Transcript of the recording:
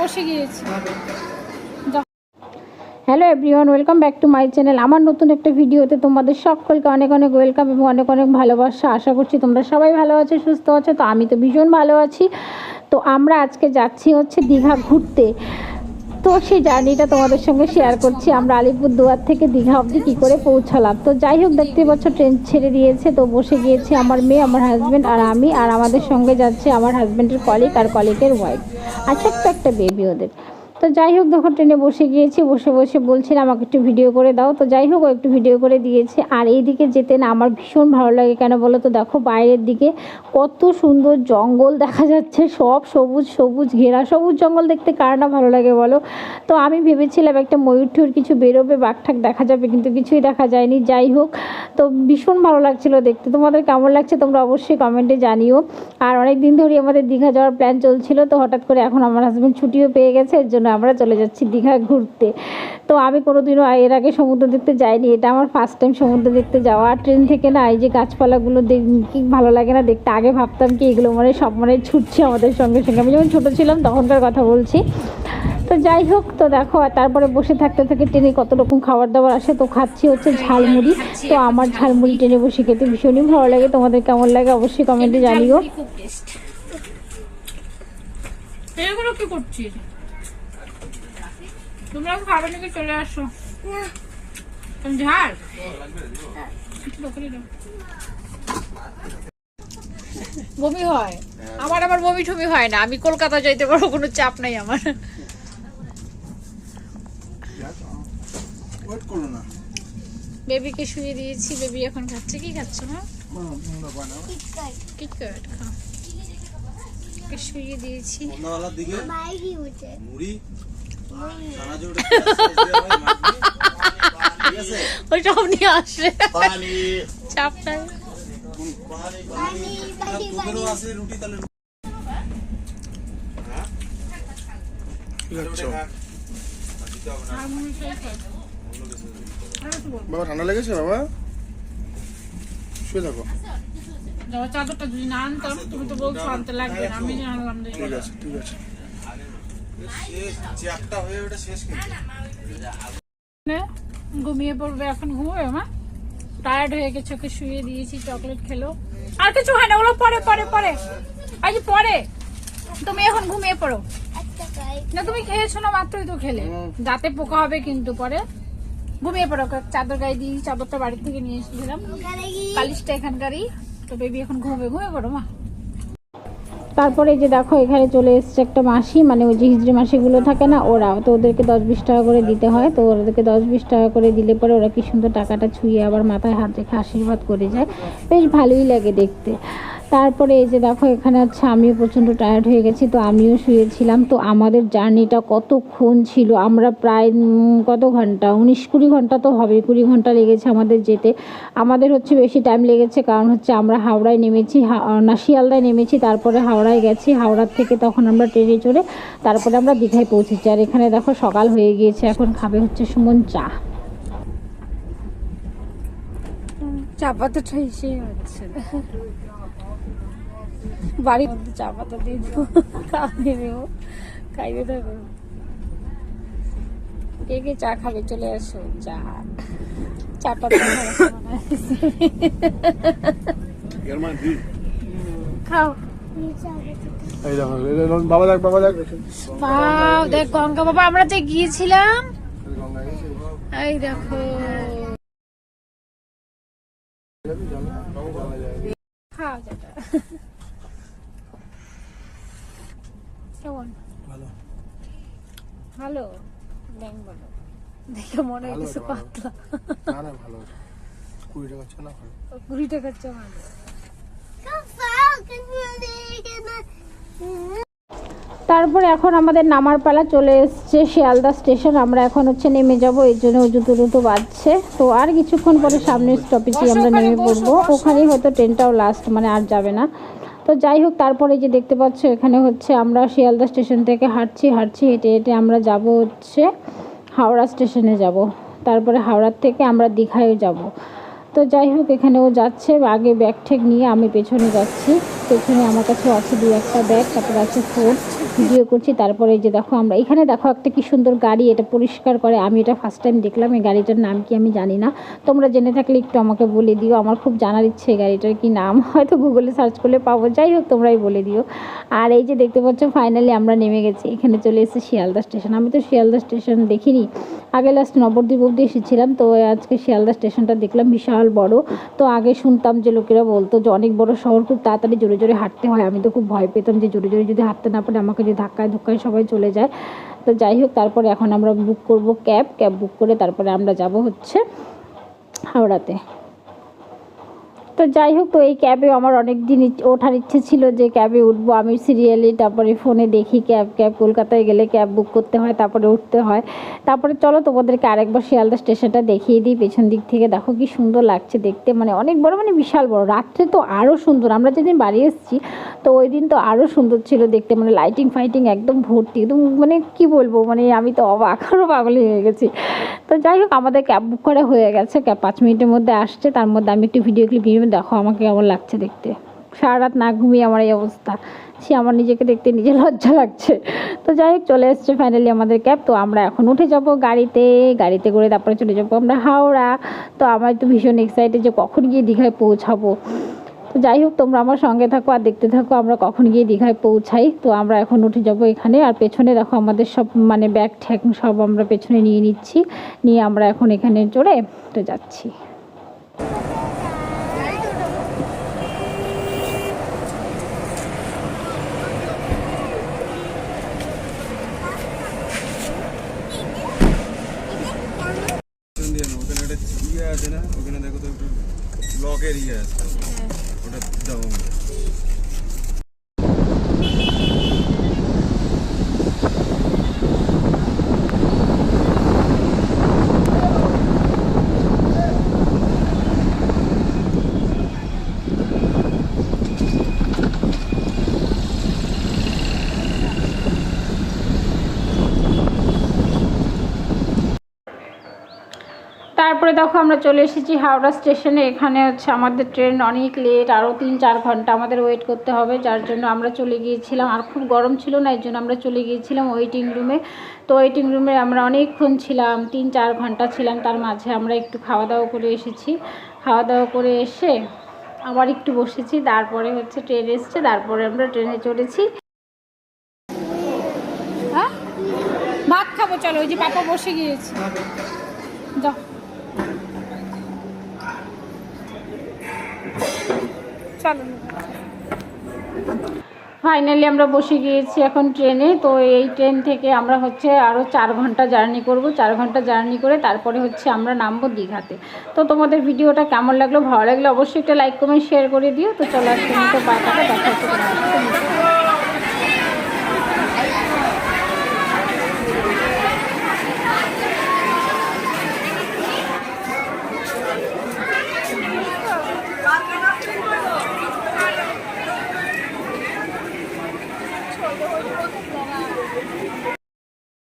বসে hello everyone welcome back to my channel আমার নতুন একটা ভিডিওতে তোমাদের সকলকে অনেক অনেক ওয়েলকাম এবং অনেক অনেক ভালোবাসা। আশা করছি তোমরা সবাই ভালো আছো, সুস্থ আছো। তো আমি তো ভীষণ ভালো আছি। তো আমরা আজকে যাচ্ছি হচ্ছে দীঘা ঘুরতে। তো সেই জার্নিটা তোমাদের সঙ্গে শেয়ার করছি। আমরা আলিপুর দুয়ার থেকে দীঘা অবধি কী করে পৌঁছালাম। তো যাই হোক দেখতে পাচ্ছ ট্রেন ছেড়ে দিয়েছে। তো বসে গিয়েছি আমার মেয়ে, আমার হাজব্যান্ড আর আমি। আর আমাদের সঙ্গে যাচ্ছে আমার হাজব্যান্ডের কলিক আর কলিকের ওয়াইফ আচ্ছা ছোট্ট একটা বেবি ওদের। তো যাই হোক, দেখো ট্রেনে বসে গিয়েছি, বসে বসে বলছিলাম আমাকে একটু ভিডিও করে দাও। তো যাই হোক, ও একটু ভিডিও করে দিয়েছে। আর এই দিকে যেতে না আমার ভীষণ ভালো লাগে। কেন বলো তো, দেখো বাইরের দিকে কত সুন্দর জঙ্গল দেখা যাচ্ছে। সব সবুজ সবুজ, ঘেরা সবুজ জঙ্গল দেখতে। কার না ভালো লাগে বলো? তো আমি ভেবেছিলাম একটা ময়ূর টুর কিছু বেরোবে, বাঘঠাক দেখা যাবে, কিন্তু কিছুই দেখা যায়নি। যাই হোক, তো ভীষণ ভালো লাগছিল দেখতে। তোমাদের কেমন লাগছে তোমরা অবশ্যই কমেন্টে জানিও। আর অনেক দিন ধরেই আমাদের দীঘা যাওয়ার প্ল্যান চলছিল, তো হঠাৎ করে এখন আমার হাজব্যান্ড ছুটিও পেয়ে গেছে, এর জন্য আমরা চলে যাচ্ছি দীঘা ঘুরতে। তো আমি কোনোদিনও এর আগে সমুদ্র দেখতে যাইনি, এটা আমার ফার্স্ট টাইম সমুদ্র দেখতে যাওয়া। ট্রেন থেকে না, এই যে গাছপালাগুলো দেখ কি ভালো লাগে না দেখতে, আগে ভাবতাম কি এগুলো মানে সব মানে ছুটছে আমাদের সঙ্গে সঙ্গে। আমি যখন ছোটো ছিলাম তখনকার কথা বলছি। তো যাই হোক, তো দেখো তারপরে বসে থাকতে থেকে ট্রেনে কত রকম খাবার দাবার আসে। তো খাচ্ছি হচ্ছে ঝালমুড়ি। তো আমার ঝালমুড়ি ট্রেনে বসে খেতে ভীষণই ভালো লাগে। তোমাদের কেমন লাগে অবশ্যই কমেন্টে জানিও। এগুলো কি করছিস? তোমরা খাবে নাকি চলে আসো। ঝাল? বমি হয়। আমার আবার বমি টমি হয় না। আমি কলকাতা যাইতে পারব কোনো চাপ নাই আমার। বেবিকে শুয়ে দিয়েছি বেবি এখন খাচ্ছে। কি খাচ্ছ না কিটক্যাট খাও শুয়ে দিয়েছি। মুড়ি। চানাচুর ওটা পেঁয়াজ টেয়াজ দিয়ে ভাই মাখবি। ঠিক আছে ওই সব নিয়ে আসে। চাপ নাই। বাবা ঠান্ডা লেগেছে বাবা? শুয়ে থাকো। চাদরটা যদি না আনতাম তুমি তো বলছো আনতে লাগবে আমি আনলাম ঠিক আছে ঠিক আছে শেষ চ্যাপটা হয়ে ওটা শেষ কিন্তু নে, ঘুমিয়ে পড়বে এখন ঘুমোবে মা? টায়ার্ড হয়ে গেছে ওকে শুয়ে দিয়েছি চকলেট খেলো। আর কিছু হয় না ওগুলো পরে পরে পরে। আজ পরে। তুমি এখন ঘুমিয়ে পড়ো। না তুমি খেয়েছো না মাত্রই তো খেলে। দাঁতে পোকা হবে কিন্তু পরে। ঘুমিয়ে পড়ো চাদর গায়ে দিয়ে চাদরটা বাড়ি থেকে নিয়ে এসেছিলাম কালিশটা এখানকারই। তো বেবি এখন ঘুমবে ঘুমিয়ে পড়ো মা। তারপরে যে দেখো, এখানে চলে এসছে একটা মাসি মানে ওই যে হিজড়ি মাসিগুলো থাকে না, ওরা, তো ওদেরকে দশ বিশ টাকা করে দিতে হয়, তো ওদেরকে দশ বিশ টাকা করে দিলে পরে ওরা কি সুন্দর টাকাটা ছুঁয়ে আবার মাথায় হাত রেখে আশীর্বাদ করে যায়। বেশ ভালোই লাগে দেখতে। তারপরে এই যে দেখো, এখানে হচ্ছে আমিও প্রচণ্ড টায়ার্ড হয়ে গেছি, তো আমিও শুয়েছিলাম। তো আমাদের জার্নিটা কতক্ষণ ছিল? আমরা প্রায় কত ঘণ্টা? উনিশ কুড়ি ঘণ্টা তো হবে, কুড়ি ঘণ্টা লেগেছে আমাদের যেতে। আমাদের হচ্ছে বেশি টাইম লেগেছে, কারণ হচ্ছে আমরা হাওড়ায় নেমেছি না শিয়ালদায় নেমেছি, তারপরে হাওড়ায় গেছি, হাওড়ার থেকে তখন আমরা ট্রেনে চড়ে তারপরে আমরা দীঘায় পৌঁছেছি। আর এখানে দেখো, সকাল হয়ে গিয়েছে, এখন খাবে হচ্ছে সুমন চা। চা পাতাটা এসে হচ্ছে। বাড়ির মধ্যে চা পাতা দিয়ে দেবো দেবো খাইয়ে দেবো। কে কে চা খাবে চলে আসো চা। চা পাতা গেরমান খাও। এই দেখো এই দেখো, বাবা দেখ বাবা দেখ। দেখ গঙ্গা বাবা আমরা যে গিয়েছিলাম। এই দেখো। খাও যেটা কেমন ভালো ভালো ব্যাং বলো মনে হয় কিছু পাতলা। না না ভালো কুড়ি টাকা হচ্ছে না ভালো। কুড়ি টাকার চা ভালো। তারপরে এখন আমাদের নামার পালা চলে এসছে শিয়ালদা স্টেশন। আমরা এখন হচ্ছে নেমে যাব এই জন্য জুতো দুটো বাজছে। তো আর কিছুক্ষণ পরে সামনের স্টপেজে আমরা নেমে পড়ব। ওখানেই হয়তো ট্রেনটাও লাস্ট মানে আর যাবে না। তো যাই হোক তারপরে যে দেখতে পাচ্ছ এখানে হচ্ছে আমরা শিয়ালদা স্টেশন থেকে হাঁটছি হাঁটছি হেঁটে হেঁটে আমরা যাব হচ্ছে হাওড়া স্টেশনে যাব। তারপরে হাওড়ার থেকে আমরা দীঘায় যাব। তো যাই হোক, এখানে ও যাচ্ছে। আগে ব্যাগ ঠেক নিয়ে আমি পেছনে যাচ্ছি। পেছনে আমার কাছে আছে দু একটা ব্যাগ তারপরে আছে ফোন ভিডিও করছি, তারপরে যে দেখো আমরা, এখানে দেখো একটা কি সুন্দর গাড়ি, এটা পরিষ্কার করে। আমি এটা ফার্স্ট টাইম দেখলাম, এই গাড়িটার নাম কি আমি জানি না। তোমরা জেনে থাকলে একটু আমাকে বলে দিও। আমার খুব জানার ইচ্ছে এই গাড়িটার কি নাম। হয়তো গুগলে সার্চ করলে পাবো। যাই হোক, তোমরাই বলে দিও। আর এই যে দেখতে পাচ্ছ ফাইনালি আমরা নেমে গেছি। এখানে চলে এসেছি শিয়ালদা স্টেশন। আমি তো শিয়ালদা স্টেশন দেখিনি। আগে লাস্ট নবদ্বীপ অব্দি এসেছিলাম, তো আজকে শিয়ালদা স্টেশনটা দেখলাম। বিশাল বড়। তো আগে শুনতাম যে লোকেরা বলতো যে অনেক বড় শহর, খুব তাড়াতাড়ি জোরে জোরে হাঁটতে হয়। আমি তো খুব ভয় পেতাম যে জোরে জোরে যদি হাঁটতে না পারে, আমাকে যদি ধাক্কায় ধুক্কায় সবাই চলে যায়। তো যাই হোক, তারপরে এখন আমরা বুক করব ক্যাব। ক্যাব বুক করে তারপরে আমরা যাব হচ্ছে হাওড়াতে। তো যাই হোক, তো এই ক্যাবে আমার অনেক দিন ওঠার ইচ্ছে ছিল যে ক্যাবে উঠবো। আমি সিরিয়ালি তারপরে ফোনে দেখি ক্যাব ক্যাব কলকাতায় গেলে ক্যাব বুক করতে হয়, তারপরে উঠতে হয়। তারপরে চলো তোমাদেরকে আরেকবার শিয়ালদা স্টেশনটা দেখিয়ে দিই, পেছন দিক থেকে। দেখো কি সুন্দর লাগছে দেখতে মানে অনেক বড় মানে বিশাল বড়। রাত্রে তো আরও সুন্দর। আমরা যেদিন বাড়ি এসেছি, তো ওই দিন তো আরও সুন্দর ছিল দেখতে। মানে লাইটিং ফাইটিং একদম ভর্তি, একদম মানে কি বলব মানে আমি তো অবাক আরও পাগলি হয়ে গেছি। তো যাই হোক, আমাদের ক্যাব বুক করা হয়ে গেছে। ক্যাব পাঁচ মিনিটের মধ্যে আসছে। তার মধ্যে আমি একটু ভিডিও ক্লিপ নিয়ে দেখো আমাকে কেমন লাগছে দেখতে। সারা রাত না ঘুমিয়ে আমার এই অবস্থা। সে আমার নিজেকে দেখতে নিজে লজ্জা লাগছে। তো যাই হোক, চলে এসছে ফাইনালি আমাদের ক্যাব। তো আমরা এখন উঠে যাব গাড়িতে। গাড়িতে করে তারপরে চলে যাব আমরা হাওড়া। তো আমার তো ভীষণ এক্সাইটেড যে কখন গিয়ে দীঘায় পৌঁছাবো। তো যাই হোক তোমরা আমার সঙ্গে থাকো আর দেখতে থাকো আমরা কখন গিয়ে দীঘায় পৌঁছাই। তো আমরা এখন উঠে যাব এখানে। আর পেছনে দেখো আমাদের সব মানে ব্যাগ ঠ্যাগ সব আমরা পেছনে নিয়ে নিচ্ছি। নিয়ে আমরা এখন এখানে চড়ে তো যাচ্ছি। ওখানে একটা ইয়ে আছে না? ওখানে দেখো তো একটু ব্লকের ইয়ে আছে। ওটা যাব আমরা। তারপরে দেখো আমরা চলে এসেছি হাওড়া স্টেশনে। এখানে হচ্ছে আমাদের ট্রেন অনেক লেট আরও তিন চার ঘণ্টা আমাদের ওয়েট করতে হবে, যার জন্য আমরা চলে গিয়েছিলাম। আর খুব গরম ছিল না, এর জন্য আমরা চলে গিয়েছিলাম ওয়েটিং রুমে তো ওয়েটিং রুমে আমরা অনেকক্ষণ ছিলাম, তিন চার ঘণ্টা ছিলাম। তার মাঝে আমরা একটু খাওয়া দাওয়া করে এসেছি। খাওয়া দাওয়া করে এসে আবার একটু বসেছি, তারপরে হচ্ছে ট্রেন এসছে, তারপরে আমরা ট্রেনে চড়েছি হ্যাঁ? ভাত খাব, চলো, ওই যে পাপা বসে গিয়েছি। যাও। ফাইনালি আমরা বসে গিয়েছি এখন ট্রেনে তো এই ট্রেন থেকে আমরা হচ্ছে আরও চার ঘণ্টা জার্নি করব চার ঘণ্টা জার্নি করে তারপরে হচ্ছে আমরা নামবো দীঘাতে তো তোমাদের ভিডিওটা কেমন লাগল ভালো লাগলে অবশ্যই একটা লাইক কমেন্ট শেয়ার করে দিও তো চলো মতো বাটাটা দেখা হচ্ছে